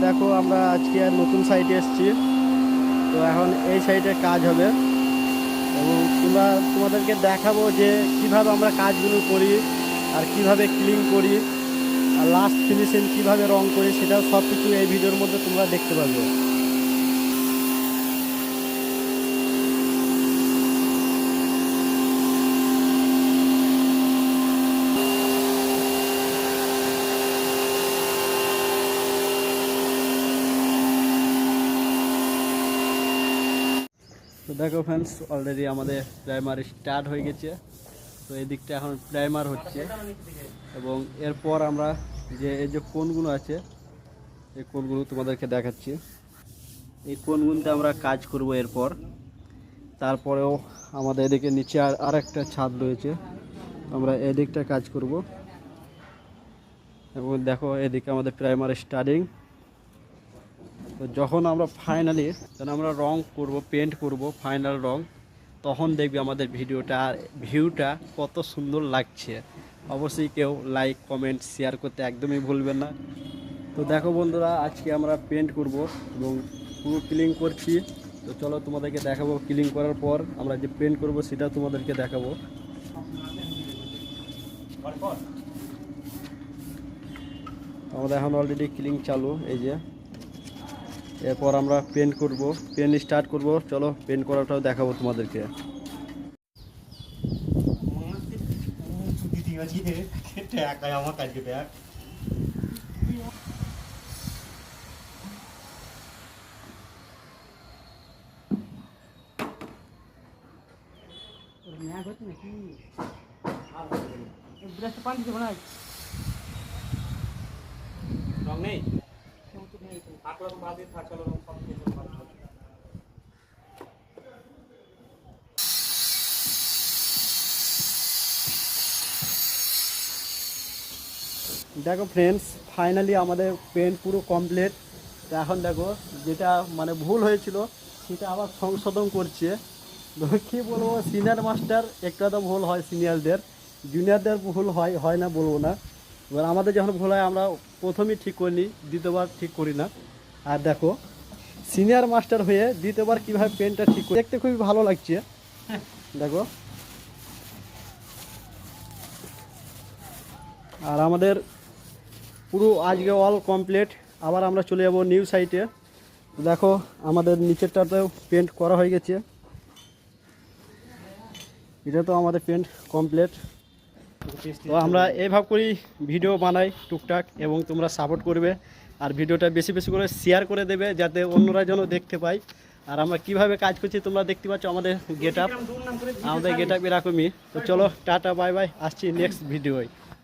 দেখো, আমরা আজকে আর নতুন সাইটে এসেছি। তো এখন এই সাইটে কাজ হবে। এবং তোমরা তোমাদেরকে দেখাবো যে কীভাবে আমরা কাজগুলো করি আর কীভাবে ক্লিন করি। আর লাস্ট ফিনিশিং কীভাবে রং করি, সেটাও সব কিছু এই ভিডিওর মধ্যে তোমরা দেখতে পাবে তো দেখো ফ্রেন্ডস অলরেডি আমাদের প্রাইমার স্টার্ট হয়ে গেছে। তো এই দিকটা এখন প্রাইমার হচ্ছে। এবং এরপর আমরা যে, এই যে কোনগুলো আছে, এই কোনগুলো তোমাদেরকে দেখাচ্ছি। এই কোনগুলোতে আমরা কাজ করব এরপর। তারপরেও আমাদের এদিকে নিচে আর আরেকটা ছাদ রয়েছে। আমরা এদিকটা কাজ করব। এবং দেখো, এদিকে আমাদের প্রাইমার স্টার্টিং তো যখন আমরা ফাইনালি যখন আমরা রং করব পেন্ট করব ফাইনাল রং তখন দেখবে আমাদের ভিডিওটা আর ভিউটা কত সুন্দর লাগছে। অবশ্যই কেউ লাইক কমেন্ট শেয়ার করতে একদমই ভুলবেন না। তো দেখো বন্ধুরা, আজকে আমরা পেন্ট করব এবং পুরো ক্লিন করছি। তো চলো তোমাদেরকে দেখাবো ক্লিন করার পর আমরা যে পেন্ট করব সেটা তোমাদেরকে দেখাবো। আমাদের এখন অলরেডি ক্লিন চালু, এই যে। এরপর আমরা পেন্ট করব পেন্ট স্টার্ট করব। চলো পেন্ট করাটাও দেখাবো তোমাদেরকে। দিদি আছে খেটে একাই আমার কাজকে দেখ রং নেই? দেখো ফ্রেন্ডস ফাইনালি আমাদের পেন্ট পুরো কমপ্লিট তো এখন দেখো যেটা মানে ভুল হয়েছিল, সেটা আবার সংশোধন করছে। তো কী বলব সিনিয়র মাস্টার একটা তো ভুল হয় সিনিয়রদের জুনিয়রদের ভুল হয় হয় না বলব না। এবার আমাদের যখন ভুল হয়, আমরা প্রথমেই ঠিক করিনি, দ্বিতীয়বার ঠিক করি না। আর দেখো সিনিয়র মাস্টার হয়ে দ্বিতীয়বার কীভাবে পেনটা ঠিক করি দেখতে খুবই ভালো লাগছে। দেখো। আর আমাদের পুরো আজকে অল কমপ্লিট আবার আমরা চলে যাব নিউ সাইটে দেখো, আমাদের নিচেরটাতেও পেন্ট করা হয়ে গেছে। এটা তো আমাদের পেন্ট কমপ্লিট তো আমরা এইভাবে করেই ভিডিও বানাই টুকটাক, এবং তোমরা সাপোর্ট করবে। আর ভিডিওটা বেশি বেশি করে শেয়ার করে দেবে যাতে অন্যরা যেন দেখতে পাই আর আমরা কীভাবে কাজ করছি তোমরা দেখতে পাচ্ছ আমাদের গেট আপ আমাদের গেট আপ এরকমই। তো চলো, টাটা বাই বাই আসছি নেক্সট ভিডিওয়